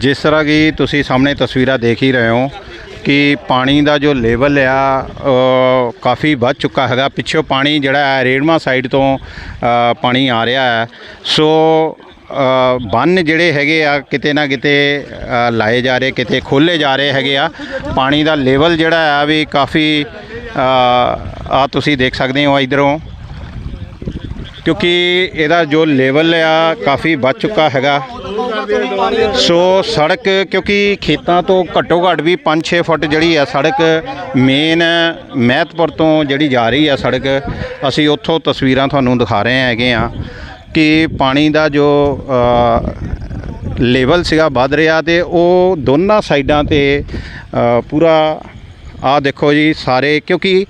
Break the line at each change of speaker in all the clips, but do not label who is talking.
ਜਿਸ ਤਰ੍ਹਾਂ ਕਿ ਤੁਸੀਂ ਸਾਹਮਣੇ ਤਸਵੀਰਾਂ ਦੇਖ ਹੀ ਰਹੇ ਹੋ ਕਿ ਪਾਣੀ ਦਾ ਜੋ ਲੈਵਲ ਆ ਕਾਫੀ ਵੱਧ ਚੁੱਕਾ ਹੈਗਾ। ਪਿੱਛੋਂ ਪਾਣੀ ਜਿਹੜਾ ਹੈ ਰੇੜਮਾ ਸਾਈਡ ਤੋਂ ਪਾਣੀ ਆ ਰਿਹਾ ਹੈ। ਸੋ ਬੰਨ ਜਿਹੜੇ ਹੈਗੇ ਆ, ਕਿਤੇ ਨਾ ਕਿਤੇ ਲਾਏ ਜਾ ਰਹੇ, ਕਿਤੇ ਖੋਲੇ ਜਾ ਰਹੇ ਹੈਗੇ ਆ। ਪਾਣੀ ਦਾ ਲੈਵਲ ਜਿਹੜਾ ਆ ਵੀ ਕਾਫੀ ਆ ਤੁਸੀਂ ਦੇਖ ਸਕਦੇ ਹੋ ਇਧਰੋਂ। ਕਿਉਂਕਿ ਇਹਦਾ ਜੋ ਲੈਵਲ ਆ, ਕਾਫੀ ਵੱਧ ਚੁੱਕਾ ਹੈਗਾ। ਸੋ ਸੜਕ, ਕਿਉਂਕਿ ਖੇਤਾਂ ਤੋਂ ਘੱਟੋ ਘੱਟ ਵੀ 5-6 ਫੁੱਟ ਜਿਹੜੀ ਆ ਸੜਕ ਮੇਨ ਮਹਿਤਪੁਰ ਤੋਂ ਜਿਹੜੀ ਜਾ ਰਹੀ ਆ ਸੜਕ, ਅਸੀਂ ਉੱਥੋਂ ਤਸਵੀਰਾਂ ਤੁਹਾਨੂੰ ਦਿਖਾ ਰਹੇ ਹੈਗੇ ਆ ਕਿ ਪਾਣੀ ਦਾ ਜੋ ਲੈਵਲ ਸੀਗਾ ਵੱਧ ਰਿਹਾ ਤੇ ਉਹ ਦੋਨਾਂ ਸਾਈਡਾਂ ਤੇ ਪੂਰਾ ਆ ਦੇਖੋ ਜੀ ਸਾਰੇ, ਕਿਉਂਕਿ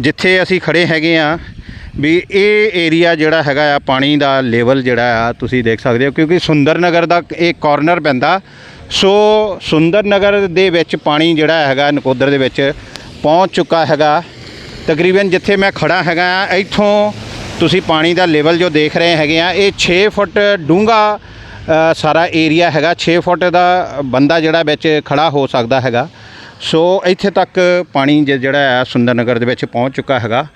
ਜਿੱਥੇ ਅਸੀਂ ਖੜੇ ਹੈਗੇ ਆ ਵੀ ਇਹ ਏਰੀਆ ਜਿਹੜਾ ਹੈਗਾ ਆ, ਪਾਣੀ ਦਾ ਲੈਵਲ ਜਿਹੜਾ ਆ, ਤੁਸੀਂ ਦੇਖ ਸਕਦੇ ਹੋ, ਕਿਉਂਕਿ ਸੁੰਦਰ ਨਗਰ ਦਾ ਇਹ ਕਾਰਨਰ ਪੈਂਦਾ। ਸੋ ਸੁੰਦਰ ਨਗਰ ਦੇ ਵਿੱਚ ਪਾਣੀ ਜਿਹੜਾ ਹੈਗਾ, ਨਕੋਦਰ ਦੇ ਵਿੱਚ ਪਹੁੰਚ ਚੁੱਕਾ ਹੈਗਾ। ਤਕਰੀਬਨ ਜਿੱਥੇ ਮੈਂ ਖੜਾ ਹੈਗਾ, ਇੱਥੋਂ ਤੁਸੀਂ ਪਾਣੀ ਦਾ ਲੈਵਲ ਜੋ ਦੇਖ ਰਹੇ ਹੈਗੇ ਆ, ਇਹ 6 ਫੁੱਟ ਡੂੰਘਾ ਸਾਰਾ ਏਰੀਆ ਹੈਗਾ। 6 ਫੁੱਟ ਦਾ ਬੰਦਾ ਜਿਹੜਾ ਵਿੱਚ ਖੜਾ ਹੋ ਸਕਦਾ ਹੈਗਾ। ਸੋ ਇੱਥੇ ਤੱਕ ਪਾਣੀ ਜ- ਜਿਹੜਾ ਹੈ ਸੁੰਦਰ ਨਗਰ ਦੇ ਵਿੱਚ ਪਹੁੰਚ ਚੁੱਕਾ ਹੈਗਾ।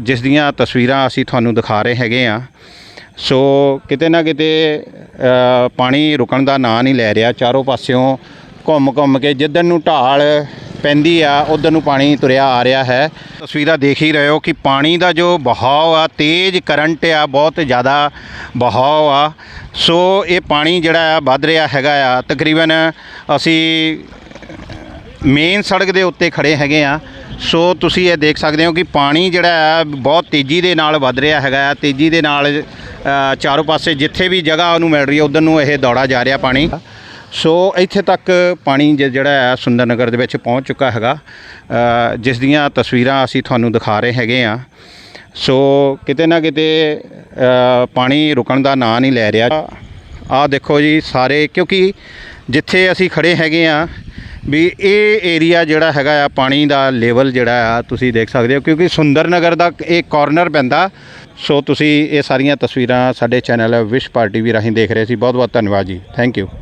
ਜਿਸ ਦੀਆਂ ਤਸਵੀਰਾਂ ਅਸੀਂ ਤੁਹਾਨੂੰ ਦਿਖਾ ਰਹੇ ਹੈਗੇ ਆ ਸੋ ਕਿਤੇ ਨਾ ਕਿਤੇ ਪਾਣੀ ਰੁਕਣ ਦਾ ਨਾਂ ਨਹੀਂ ਲੈ ਰਿਹਾ। ਚਾਰੋਂ ਪਾਸਿਓਂ ਘੁੰਮ ਘੁੰਮ ਕੇ ਜਿੱਧਰ ਨੂੰ ਢਾਲ ਪੈਂਦੀ ਆ, ਉਧਰ ਨੂੰ ਪਾਣੀ ਤੁਰਿਆ ਆ ਰਿਹਾ ਹੈ। ਤਸਵੀਰਾਂ ਦੇਖ ਹੀ ਰਹੇ ਹੋ ਕਿ ਪਾਣੀ ਦਾ ਜੋ ਬਹਾਵ ਆ, ਤੇਜ਼ ਕਰੰਟ ਆ, ਬਹੁਤ ਜ਼ਿਆਦਾ ਬਹਾਵ ਆ। ਸੋ ਇਹ ਪਾਣੀ ਜਿਹੜਾ ਆ ਵੱਧ ਰਿਹਾ ਹੈਗਾ ਆ। ਤਕਰੀਬਨ ਅਸੀਂ ਮੇਨ ਸੜਕ ਦੇ ਉੱਤੇ ਖੜੇ ਹੈਗੇ ਆ। ਸੋ ਤੁਸੀਂ ਇਹ ਦੇਖ ਸਕਦੇ ਹੋ ਕਿ ਪਾਣੀ ਜਿਹੜਾ ਹੈ ਬਹੁਤ ਤੇਜ਼ੀ ਦੇ ਨਾਲ ਵੱਧ ਰਿਹਾ ਹੈਗਾ ਤੇਜ਼ੀ ਦੇ ਨਾਲ ਚਾਰੋਂ ਪਾਸੇ ਜਿੱਥੇ ਵੀ ਜਗ੍ਹਾ ਉਹਨੂੰ ਮਿਲ ਰਹੀ ਹੈ ਉਧਰ ਨੂੰ ਇਹ ਦੌੜਾ ਜਾ ਰਿਹਾ ਪਾਣੀ। ਸੋ ਇੱਥੇ ਤੱਕ ਪਾਣੀ ਜ- ਜਿਹੜਾ ਹੈ ਸੁੰਦਰ ਨਗਰ ਦੇ ਵਿੱਚ ਪਹੁੰਚ ਚੁੱਕਾ ਹੈਗਾ। ਜਿਸ ਦੀਆਂ ਤਸਵੀਰਾਂ ਅਸੀਂ ਤੁਹਾਨੂੰ ਦਿਖਾ ਰਹੇ ਹੈਗੇ ਆ। ਸੋ ਕਿਤੇ ਨਾ ਕਿਤੇ ਪਾਣੀ ਰੁਕਣ ਦਾ ਨਾਂ ਨਹੀਂ ਲੈ ਰਿਹਾ। ਆਹ ਦੇਖੋ ਜੀ ਸਾਰੇ, ਕਿਉਂਕਿ ਜਿੱਥੇ ਅਸੀਂ ਖੜੇ ਹੈਗੇ ਆ ਵੀ ਇਹ ਏਰੀਆ ਜਿਹੜਾ ਹੈਗਾ ਆ, ਪਾਣੀ ਦਾ ਲੈਵਲ ਜਿਹੜਾ ਆ, ਤੁਸੀਂ ਦੇਖ ਸਕਦੇ ਹੋ, ਕਿਉਂਕਿ ਸੁੰਦਰ ਨਗਰ ਦਾ ਇਹ ਕਾਰਨਰ ਪੈਂਦਾ। ਸੋ ਤੁਸੀਂ ਇਹ ਸਾਰੀਆਂ ਤਸਵੀਰਾਂ ਸਾਡੇ ਚੈਨਲ ਵਿਸ਼ ਪਾਰਟੀ ਵੀ ਰਾਹੀਂ ਦੇਖ ਰਹੇ ਸੀ। ਬਹੁਤ ਬਹੁਤ ਧੰਨਵਾਦ ਜੀ। Thank you